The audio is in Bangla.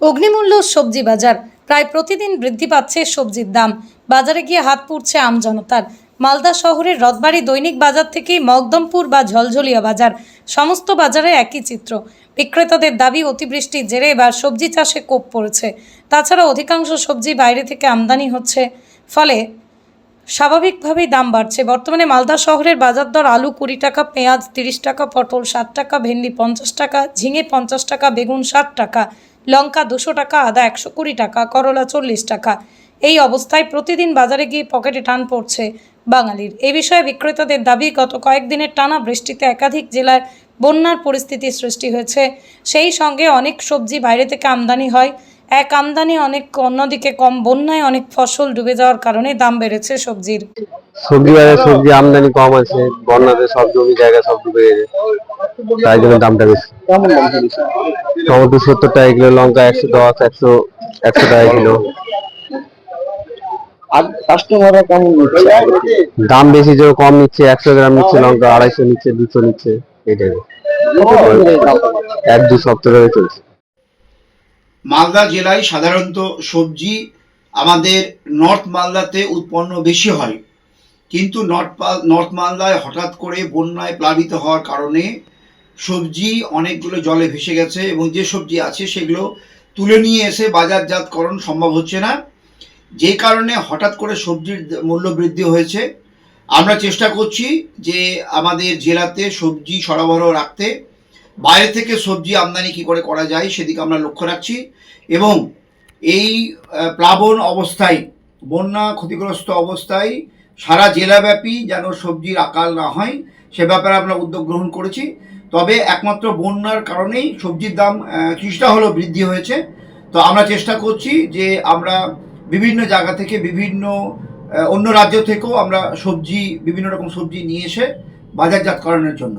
অগ্নিমূল্য সবজি বাজার। প্রায় প্রতিদিন বৃদ্ধি পাচ্ছে সবজির দাম। বাজারে গিয়ে হাত পুড়ছে আমজনতার মালদা শহরের রথবাড়ি দৈনিক বাজার থেকে মকদমপুর বা ঝলঝলিয়া বাজার। সমস্ত বাজারে একই চিত্র। বিক্রেতাদের দাবি, অতিবৃষ্টির জেরে এবার সবজি চাষে কোপ পড়েছে। তাছাড়া অধিকাংশ সবজি বাইরে থেকে আমদানি হচ্ছে। ফলে স্বাভাবিকভাবেই দাম বাড়ছে। বর্তমানে মালদা শহরের বাজার দর আলু কুড়ি টাকা, পেঁয়াজ তিরিশ টাকা, পটল ষাট টাকা, ভেন্ডি পঞ্চাশ টাকা, ঝিঙে পঞ্চাশ টাকা, বেগুন ষাট টাকা। লঙ্কা দুশো টাকা, আদা একশো কুড়ি টাকা, করলা চল্লিশ টাকা। এই অবস্থায় প্রতিদিন বাজারে গিয়ে পকেটে টান পড়ছে বাঙালির। এ বিষয়ে বিক্রেতাদের দাবি, গত কয়েকদিনের টানা বৃষ্টিতে একাধিক জেলায় বন্যার পরিস্থিতি সৃষ্টি হয়েছে। সেই সঙ্গে অনেক সবজি বাইরে থেকে আমদানি হয়। এক আমদানি অনেক অন্যদিকে কম, বন্যায় অনেক ফসল ডুবে যাওয়ার কারণে দাম বেড়েছে সবজির। সবজি বাজারে সবজি আমদানি কম আছে, বন্যাতে সব জমি জায়গা সব ডুবে গেছে, তাই জন্য দামটা বেশি। টমেটো সত্তর টাকা কিলো, লঙ্কা একশো দশ, একশো একশো টাকা কিলো। আর কাস্টমাররা কেমন নিচ্ছে দাম বেশি, যে কম নিচ্ছে, একশো গ্রাম নিচ্ছে লঙ্কা, আড়াইশো নিচ্ছে, দুশো নিচ্ছে এটাই এক দু সপ্তাহ ধরে চলছে। মালদা জেলায় সাধারণত সবজি আমাদের নর্থ মালদাতে উৎপন্ন বেশি হয়। কিন্তু নর্থ নর্থ মালদায় হঠাৎ করে বন্যায় প্লাবিত হওয়ার কারণে সবজি অনেকগুলো জলে ভেসে গেছে এবং যে সবজি আছে সেগুলো তুলে নিয়ে এসে বাজারজাতকরণ সম্ভব হচ্ছে না। যে কারণে হঠাৎ করে সবজির মূল্য বৃদ্ধি হয়েছে। আমরা চেষ্টা করছি যে আমাদের জেলাতে সবজি সরবরাহ রাখতে। বাইরে থেকে সবজি আমদানি কি করে করা যায় সেদিকে আমরা লক্ষ্য রাখছি এবং এই প্লাবন অবস্থায়, বন্যা ক্ষতিগ্রস্ত অবস্থায় সারা জেলাব্যাপী যেন সবজির আকাল না হয়, সে ব্যাপারে আমরা উদ্যোগ গ্রহণ করেছি। তবে একমাত্র বন্যার কারণেই সবজির দাম কিছুটা হলেও বৃদ্ধি হয়েছে। তো আমরা চেষ্টা করছি যে আমরা বিভিন্ন জায়গা থেকে বিভিন্ন অন্য রাজ্য থেকেও আমরা সবজি, বিভিন্ন রকম সবজি নিয়ে এসে বাজারজাতকরণের জন্য।